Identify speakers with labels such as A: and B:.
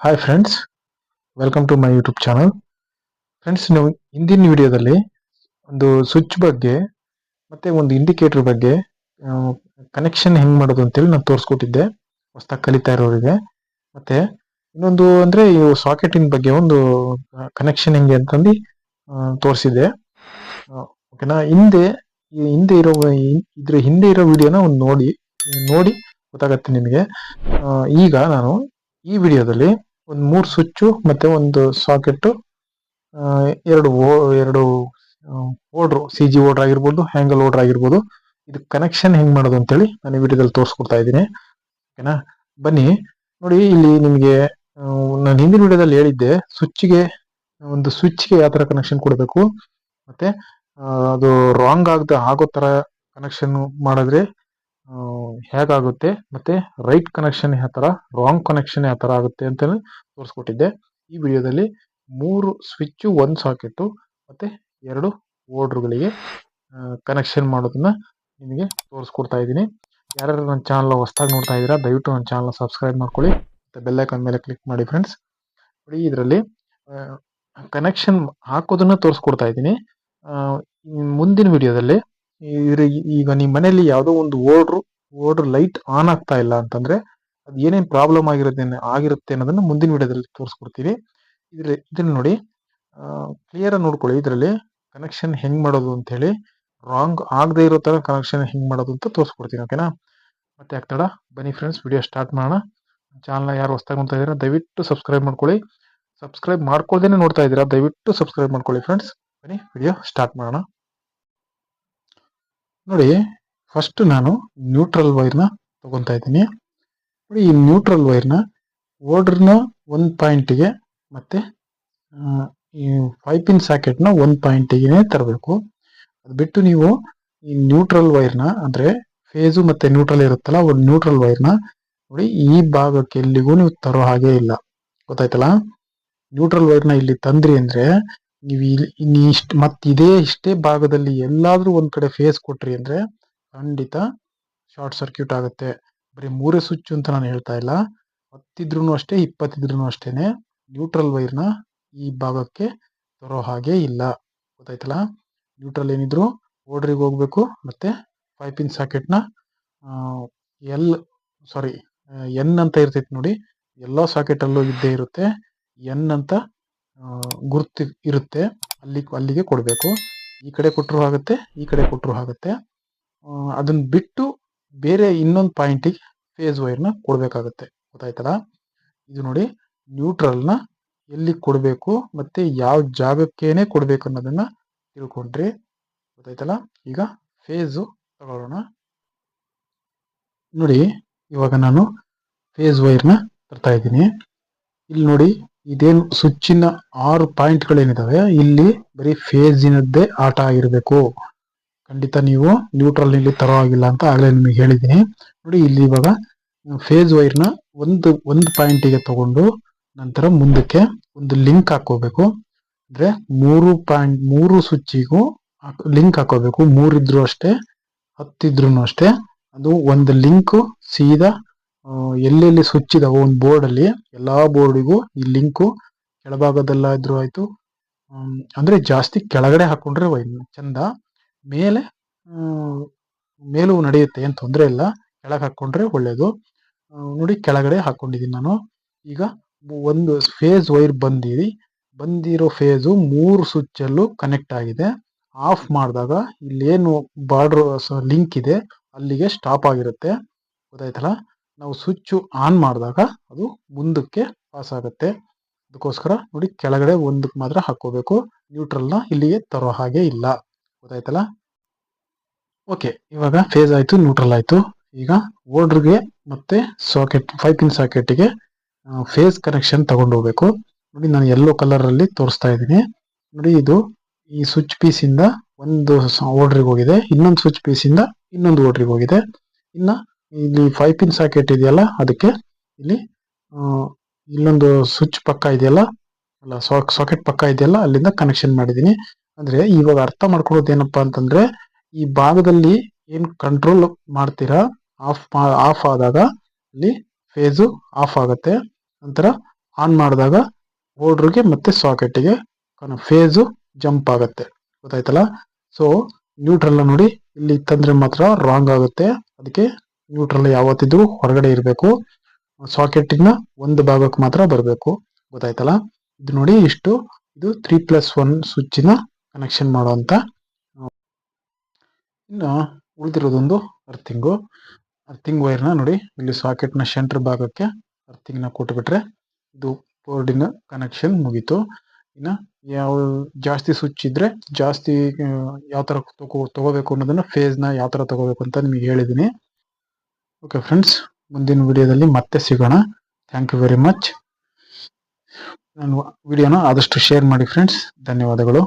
A: Hi friends welcome to my YouTube channel friends ನಾವು ಹಿಂದಿನ ವಿಡಿಯೋದಲ್ಲಿ ಒಂದು ಸ್ವಿಚ್ ಬಗ್ಗೆ ಮತ್ತು ಒಂದು ಇಂಡಿಕೇಟರ್ ಬಗ್ಗೆ ಕನೆಕ್ಷನ್ ಹೆಂಗೆ ಮಾಡೋದು ಅಂತೇಳಿ ನಾನು ತೋರಿಸ್ಕೊಟ್ಟಿದ್ದೆ. ಹೊಸ್ದಾಗಿ ಕಲಿತಾ ಇರೋರಿಗೆ. ಮತ್ತು ಇನ್ನೊಂದು ಅಂದರೆ ಈ ಸಾಕೆಟಿನ ಬಗ್ಗೆ ಒಂದು ಕನೆಕ್ಷನ್ ಹೆಂಗೆ ಅಂತಂದು ತೋರಿಸಿದ್ದೆ. ಓಕೆನಾ ಹಿಂದೆ ಹಿಂದೆ ಇರೋ, ಇದ್ರ ಹಿಂದೆ ಇರೋ ವಿಡಿಯೋನ ಒಂದು ನೋಡಿ ನೋಡಿ ಗೊತ್ತಾಗತ್ತೆ ನಿಮಗೆ. ಈಗ ನಾನು ಈ ವಿಡಿಯೋದಲ್ಲಿ ಒಂದು ಮೂರು ಸ್ವಿಚ್ಚು, ಮತ್ತೆ ಒಂದು ಸಾಕೆಟ್ ಎರಡು ಎರಡು ಓಡ್ರು ಸಿ ಜಿ ಓಡ್ರ್ ಆಗಿರ್ಬೋದು, ಹ್ಯಾಂಗಲ್ ಓಡ್ರ್ ಆಗಿರ್ಬೋದು. ಇದು ಕನೆಕ್ಷನ್ ಹೆಂಗ್ ಮಾಡೋದು ಅಂತೇಳಿ ನಾನು ಈ ವಿಡಿಯೋದಲ್ಲಿ ತೋರಿಸ್ಕೊಡ್ತಾ ಇದ್ದೀನಿ. ಓಕೆನಾ? ಬನ್ನಿ, ನೋಡಿ ಇಲ್ಲಿ ನಿಮಗೆ ನಾನು ಹಿಂದಿನ ವಿಡಿಯೋದಲ್ಲಿ ಹೇಳಿದ್ದೆ ಸ್ವಿಚ್ಗೆ ಒಂದು ಸ್ವಿಚ್ಗೆ ಯಾವ ಥರ ಕನೆಕ್ಷನ್ ಕೊಡಬೇಕು, ಮತ್ತೆ ಅದು ರಾಂಗ್ ಆಗದೆ ಆಗೋ ಥರ ಕನೆಕ್ಷನ್ ಮಾಡಿದ್ರೆ ಹೇಗಾಗುತ್ತೆ? ಮತ್ತೆ ರೈಟ್ ಕನೆಕ್ಷನ್ ಯಾವ ಥರ ರಾಂಗ್ ಕನೆಕ್ಷನ್ ಯಾವ ಥರ ಆಗುತ್ತೆ ಅಂತ ತೋರಿಸ್ಕೊಟ್ಟಿದ್ದೆ. ಈ ವಿಡಿಯೋದಲ್ಲಿ ಮೂರು ಸ್ವಿಚ್ಚು ಒಂದು ಸಾಕೆಟ್ಟು ಮತ್ತು ಎರಡು ಓಡ್ರುಗಳಿಗೆ ಕನೆಕ್ಷನ್ ಮಾಡೋದನ್ನು ನಿಮಗೆ ತೋರಿಸ್ಕೊಡ್ತಾ ಇದ್ದೀನಿ. ಯಾರ್ಯಾರು ನನ್ನ ಚಾನಲ್ ಹೊಸ್ದಾಗಿ ನೋಡ್ತಾ ಇದ್ದೀರಾ, ದಯವಿಟ್ಟು ನನ್ನ ಚಾನಲ್ ಸಬ್ಸ್ಕ್ರೈಬ್ ಮಾಡ್ಕೊಳ್ಳಿ. ಮತ್ತು ಬೆಲ್ಲೈಕನ್ ಮೇಲೆ ಕ್ಲಿಕ್ ಮಾಡಿ ಫ್ರೆಂಡ್ಸ್ ನೋಡಿ, ಇದರಲ್ಲಿ ಕನೆಕ್ಷನ್ ಹಾಕೋದನ್ನು ತೋರಿಸ್ಕೊಡ್ತಾ ಇದ್ದೀನಿ. ಮುಂದಿನ ವಿಡಿಯೋದಲ್ಲಿ ಈಗ ನಿಮ್ಮ ಮನೆಯಲ್ಲಿ ಯಾವುದೋ ಒಂದು ಓಡ್ರು ಓಡ್ರ್ ಲೈಟ್ ಆನ್ ಆಗ್ತಾ ಇಲ್ಲ ಅಂತಂದ್ರೆ ಅದು ಏನೇನು ಪ್ರಾಬ್ಲಮ್ ಆಗಿರುತ್ತೆ ಆಗಿರುತ್ತೆ ಅನ್ನೋದನ್ನ ಮುಂದಿನ ವಿಡಿಯೋದಲ್ಲಿ ತೋರಿಸ್ಕೊಡ್ತೀವಿ ಇದ್ರ ಇದನ್ನ ನೋಡಿ ಕ್ಲಿಯರ್ ಆಗಿ ನೋಡ್ಕೊಳ್ಳಿ, ಇದರಲ್ಲಿ ಕನೆಕ್ಷನ್ ಹೆಂಗ್ ಮಾಡೋದು ಅಂತ ಹೇಳಿ ರಾಂಗ್ ಆಗದೆ ಇರೋ ತರ ಕನೆಕ್ಷನ್ ಹೆಂಗ್ ಮಾಡೋದು ಅಂತ ತೋರಿಸ್ಕೊಡ್ತೀನಿ ಓಕೆನಾ ಮತ್ತೆ ಆಗ್ತಾಡ ಬನ್ನಿ ಫ್ರೆಂಡ್ಸ್ ವಿಡಿಯೋ ಸ್ಟಾರ್ಟ್ ಮಾಡೋಣ. ಚಾನಲ್ನ ಯಾರು ಹೊಸ್ದಾಗಿ ನೋಡ್ತಾ ಇದ್ದೀರಾ, ದಯವಿಟ್ಟು ಸಬ್ಸ್ಕ್ರೈಬ್ ಮಾಡ್ಕೊಳ್ಳಿ. ಸಬ್ಸ್ಕ್ರೈಬ್ ಮಾಡ್ಕೊಳ್ದೇನೆ ನೋಡ್ತಾ ಇದ್ದೀರಾ, ದಯವಿಟ್ಟು ಸಬ್ಸ್ಕ್ರೈಬ್ ಮಾಡ್ಕೊಳ್ಳಿ ಫ್ರೆಂಡ್ಸ್ ಬನ್ನಿ ವಿಡಿಯೋ ಸ್ಟಾರ್ಟ್ ಮಾಡೋಣ. ನೋಡಿ ಫಸ್ಟ್ ನಾನು ನ್ಯೂಟ್ರಲ್ ವೈರ್ನ ತಗೊಂತಾ ಇದ್ದೀನಿ. ನೋಡಿ, ಈ ನ್ಯೂಟ್ರಲ್ ವೈರ್ನ ಓಡ್ರನ್ನ ಒಂದು ಪಾಯಿಂಟಿಗೆ ಮತ್ತೆ ಈ ಫೈವ್ ಪಿನ್ ಸಾಕೆಟ್ನ ಒಂದು ಪಾಯಿಂಟಿಗೆ ತರಬೇಕು. ಅದು ಬಿಟ್ಟು ನೀವು ಈ ನ್ಯೂಟ್ರಲ್ ವೈರ್ನ ಅಂದ್ರೆ ಫೇಸು ಮತ್ತೆ ನ್ಯೂಟ್ರಲ್ ಇರುತ್ತಲ್ಲ ಒಂದು ನ್ಯೂಟ್ರಲ್ ವೈರ್ನ ನೋಡಿ, ಈ ಭಾಗಕ್ಕೆ ಎಲ್ಲಿಗೂ ನೀವು ತರೋ ಹಾಗೆ ಇಲ್ಲ. ಗೊತ್ತಾಯ್ತಲ್ಲ? ನ್ಯೂಟ್ರಲ್ ವೈರ್ನ ಇಲ್ಲಿ ತಂದ್ರಿ ಅಂದ್ರೆ ನೀವು ಇಲ್ಲಿ ಇಷ್ಟ, ಮತ್ತೆ ಇದೇ ಇಷ್ಟೇ ಭಾಗದಲ್ಲಿ ಎಲ್ಲಾದ್ರೂ ಒಂದು ಕಡೆ ಫೇಸ್ ಕೊಟ್ರಿ ಅಂದ್ರೆ ಖಂಡಿತ ಶಾರ್ಟ್ ಸರ್ಕ್ಯೂಟ್ ಆಗುತ್ತೆ. ಬರೀ ಮೂರೇ ಸ್ವಿಚ್ ಅಂತ ನಾನು ಹೇಳ್ತಾ ಇಲ್ಲ. ಹತ್ತಿದ್ರು ಅಷ್ಟೇ ಇಪ್ಪತ್ತಿದ್ರು ಅಷ್ಟೇನೆ. ನ್ಯೂಟ್ರಲ್ ವೈರ್ನ ಈ ಭಾಗಕ್ಕೆ ತರೋ ಹಾಗೆ ಇಲ್ಲ. ಗೊತ್ತಾಯ್ತಲ್ಲ? ನ್ಯೂಟ್ರಲ್ ಏನಿದ್ರು ಓಡ್ರಿಗೆ ಹೋಗ್ಬೇಕು. ಮತ್ತೆ ಪೈಪಿನ್ ಪಿನ್ ಸಾಕೆಟ್ನ ಎಲ್ ಸಾರಿ ಎನ್ ಅಂತ ಇರ್ತೈತೆ ನೋಡಿ. ಎಲ್ಲ ಸಾಕೆಟ್ ಅಲ್ಲೂ ಇದ್ದೇ ಇರುತ್ತೆ. ಎನ್ ಅಂತ ಗುರ್ತು ಇರುತ್ತೆ. ಅಲ್ಲಿ ಅಲ್ಲಿಗೆ ಕೊಡಬೇಕು. ಈ ಕಡೆ ಕೊಟ್ಟರು ಆಗುತ್ತೆ, ಈ ಕಡೆ ಕೊಟ್ಟರು ಆಗುತ್ತೆ. ಅದನ್ನು ಬಿಟ್ಟು ಬೇರೆ ಇನ್ನೊಂದು ಪಾಯಿಂಟಿಗೆ ಫೇಸ್ ವೈರ್ನ ಕೊಡಬೇಕಾಗುತ್ತೆ. ಗೊತ್ತಾಯ್ತಲ್ಲ ಇದು ನೋಡಿ ನ್ಯೂಟ್ರಲ್ನ ಎಲ್ಲಿ ಕೊಡಬೇಕು ಮತ್ತು ಯಾವ ಜಾಗಕ್ಕೇನೆ ಕೊಡಬೇಕು ಅನ್ನೋದನ್ನು ತಿಳ್ಕೊಂಡ್ರಿ. ಗೊತ್ತಾಯ್ತಲ್ಲ? ಈಗ ಫೇಸು ತಗೊಳ್ಳೋಣ. ನೋಡಿ, ಇವಾಗ ನಾನು ಫೇಸ್ ವೈರ್ನ ತರ್ತಾ ಇದ್ದೀನಿ. ಇಲ್ಲಿ ನೋಡಿ ಇದೇನು ಸ್ವಿಚ್ಚಿನ ಆರು ಪಾಯಿಂಟ್ಗಳೇನಿದಾವೆ ಇಲ್ಲಿ ಬರೀ ಫೇಸಿನದ್ದೇ ಆಟ ಆಗಿರಬೇಕು. ಖಂಡಿತ ನೀವು ನ್ಯೂಟ್ರಲ್ ಇಲ್ಲಿ ಅಂತ ಆಗಲೇ ನಿಮಗೆ ಹೇಳಿದ್ದೀನಿ ನೋಡಿ, ಇಲ್ಲಿ ಇವಾಗ ಫೇಸ್ ವೈರ್ನ ಒಂದು ಒಂದು ಪಾಯಿಂಟಿಗೆ ತಗೊಂಡು ನಂತರ ಮುಂದಕ್ಕೆ ಒಂದು ಲಿಂಕ್ ಹಾಕೋಬೇಕು ಅಂದ್ರೆ ಮೂರು ಪಾಯಿಂಟ್ ಮೂರು ಸ್ವಿಚ್ಚಿಗೂ ಲಿಂಕ್ ಹಾಕೋಬೇಕು ಮೂರಿದ್ರು ಅಷ್ಟೇ ಹತ್ತಿದ್ರು ಅಷ್ಟೇ. ಅದು ಒಂದು ಲಿಂಕ್ ಸೀದಾ ಎಲ್ಲೆಲ್ಲಿ ಸ್ವಿಚ್ ಇದಾವೋ ಒಂದು ಬೋರ್ಡ್ ಅಲ್ಲಿ, ಎಲ್ಲಾ ಬೋರ್ಡಿಗೂ ಈ ಲಿಂಕು ಕೆಳಭಾಗದಲ್ಲಾದರೂ ಆಯಿತು. ಅಂದ್ರೆ ಜಾಸ್ತಿ ಕೆಳಗಡೆ ಹಾಕೊಂಡ್ರೆ ವೈ- ಚಂದ. ಮೇಲೆ ಮೇಲೂ ನಡೆಯುತ್ತೆ, ಏನು ತೊಂದರೆ ಇಲ್ಲ. ಕೆಳಗೆ ಹಾಕೊಂಡ್ರೆ ಒಳ್ಳೇದು. ನೋಡಿ ಕೆಳಗಡೆ ಹಾಕ್ಕೊಂಡಿದ್ದೀನಿ ನಾನು. ಈಗ ಒಂದು ಫೇಸ್ ವೈರ್ ಬಂದಿರಿ ಬಂದಿರೋ ಫೇಸು ಮೂರು ಸ್ವಿಚ್ಚಲ್ಲೂ ಕನೆಕ್ಟ್ ಆಗಿದೆ. ಆಫ್ ಮಾಡಿದಾಗ ಇಲ್ಲೇನು ಬಾರ್ಡ್ರ್ ಲಿಂಕ್ ಇದೆ. ಅಲ್ಲಿಗೆ ಸ್ಟಾಪ್ ಆಗಿರುತ್ತೆ. ಗೊತ್ತಾಯ್ತಲ್ಲ? ನಾವು ಸ್ವಿಚ್ಚು ಆನ್ ಮಾಡಿದಾಗ ಅದು ಮುಂದಕ್ಕೆ ಪಾಸ್ ಆಗುತ್ತೆ. ಅದಕ್ಕೋಸ್ಕರ ನೋಡಿ ಕೆಳಗಡೆ ಒಂದಕ್ಕೆ ಮಾತ್ರ ಹಾಕೋಬೇಕು ನ್ಯೂಟ್ರಲ್ನ ಇಲ್ಲಿಗೆ ತರೋ ಹಾಗೆ ಇಲ್ಲ. ಗೊತ್ತಾಯ್ತಲ್ಲ? ಓಕೆ ಇವಾಗ ಫೇಸ್ ಆಯಿತು ನ್ಯೂಟ್ರಲ್ ಆಯಿತು. ಈಗ ಓಲ್ಡ್ರಿಗೆ ಮತ್ತೆ ಸಾಕೆಟ್ ಫೈವ್ ಪಿನ್ ಸಾಕೆಟ್ಗೆ ಫೇಸ್ ಕನೆಕ್ಷನ್ ತಗೊಂಡು ಹೋಗ್ಬೇಕು. ನೋಡಿ ನಾನು ಯೆಲ್ಲೋ ಕಲರ್ ಅಲ್ಲಿ ತೋರಿಸ್ತಾ ಇದ್ದೀನಿ. ನೋಡಿ ಇದು ಈ ಸ್ವಿಚ್ ಪೀಸಿಂದ ಒಂದು ಓಡ್ರಿಗೆ ಹೋಗಿದೆ, ಇನ್ನೊಂದು ಸ್ವಿಚ್ ಪೀಸಿಂದ ಇನ್ನೊಂದು ಓಡ್ರಿಗೆ ಹೋಗಿದೆ. ಇನ್ನ ಇಲ್ಲಿ ಫೈವ್ ಪಿನ್ ಸಾಕೆಟ್ ಇದೆಯಲ್ಲ, ಅದಕ್ಕೆ ಇಲ್ಲಿ ಇಲ್ಲೊಂದು ಸ್ವಿಚ್ ಪಕ್ಕ ಇದೆಯಲ್ಲ, ಅಲ್ಲ ಸಾಕೆಟ್ ಪಕ್ಕ ಇದೆಯಲ್ಲ, ಅಲ್ಲಿಂದ ಕನೆಕ್ಷನ್ ಮಾಡಿದ್ದೀನಿ. ಅಂದ್ರೆ ಇವಾಗ ಅರ್ಥ ಮಾಡ್ಕೊಳ್ಳೋದು ಏನಪ್ಪಾ ಅಂತಂದ್ರೆ, ಈ ಭಾಗದಲ್ಲಿ ಏನ್ ಕಂಟ್ರೋಲ್ ಮಾಡ್ತೀರಾ, ಆಫ್ ಆಫ್ ಆದಾಗ ಇಲ್ಲಿ ಫೇಸು ಆಫ್ ಆಗುತ್ತೆ. ನಂತರ ಆನ್ ಮಾಡಿದಾಗ ಬೋರ್ಡ್ರಿಗೆ ಮತ್ತೆ ಸಾಕೆಟ್ಗೆ ಫೇಸು ಜಂಪ್ ಆಗುತ್ತೆ. ಗೊತ್ತಾಯ್ತಲ್ಲ? ಸೊ ನ್ಯೂಟ್ರಲ್ ನೋಡಿ, ಇಲ್ಲಿ ತಂದ್ರೆ ಮಾತ್ರ ರಾಂಗ್ ಆಗುತ್ತೆ. ಅದಕ್ಕೆ ನ್ಯೂಟ್ರಲ್ ಯಾವತ್ತಿದ್ರು ಹೊರಗಡೆ ಇರಬೇಕು. ಸಾಕೆಟಿನ ಒಂದು ಭಾಗಕ್ಕೆ ಮಾತ್ರ ಬರಬೇಕು. ಗೊತ್ತಾಯ್ತಲ್ಲ? ಇದು ನೋಡಿ ಇಷ್ಟು. ಇದು ತ್ರೀ ಪ್ಲಸ್ ಒನ್ ಸ್ವಿಚ್ನ ಕನೆಕ್ಷನ್ ಮಾಡುವಂತ ಇನ್ನು ಉಳಿದಿರೋದೊಂದು ಅರ್ಥಿಂಗು. ಅರ್ಥಿಂಗ್ ವೈರ್ನ ನೋಡಿ, ಇಲ್ಲಿ ಸಾಕೆಟ್ನ ಸೆಂಟರ್ ಭಾಗಕ್ಕೆ ಅರ್ಥಿಂಗ್ನ ಕೊಟ್ಬಿಟ್ರೆ ಇದು ಬೋರ್ಡಿನ ಕನೆಕ್ಷನ್ ಮುಗೀತು. ಇನ್ನು ಯಾವ ಜಾಸ್ತಿ ಸ್ವಿಚ್ ಇದ್ರೆ ಜಾಸ್ತಿ ಯಾವ ಥರ ತಗೋ, ತಗೋಬೇಕು ಅನ್ನೋದನ್ನ ಫೇಸ್ನ ಯಾವ ಥರ ತಗೋಬೇಕು ಅಂತ ನಿಮಗೆ ಹೇಳಿದ್ದೀನಿ ಓಕೆ ಫ್ರೆಂಡ್ಸ್ ಮುಂದಿನ ವಿಡಿಯೋದಲ್ಲಿ ಮತ್ತೆ ಸಿಗೋಣ. ಥ್ಯಾಂಕ್ ಯು ವೆರಿ ಮಚ್ ನಾನು ವಿಡಿಯೋನ ಆದಷ್ಟು ಶೇರ್ ಮಾಡಿ ಫ್ರೆಂಡ್ಸ್ ಧನ್ಯವಾದಗಳು.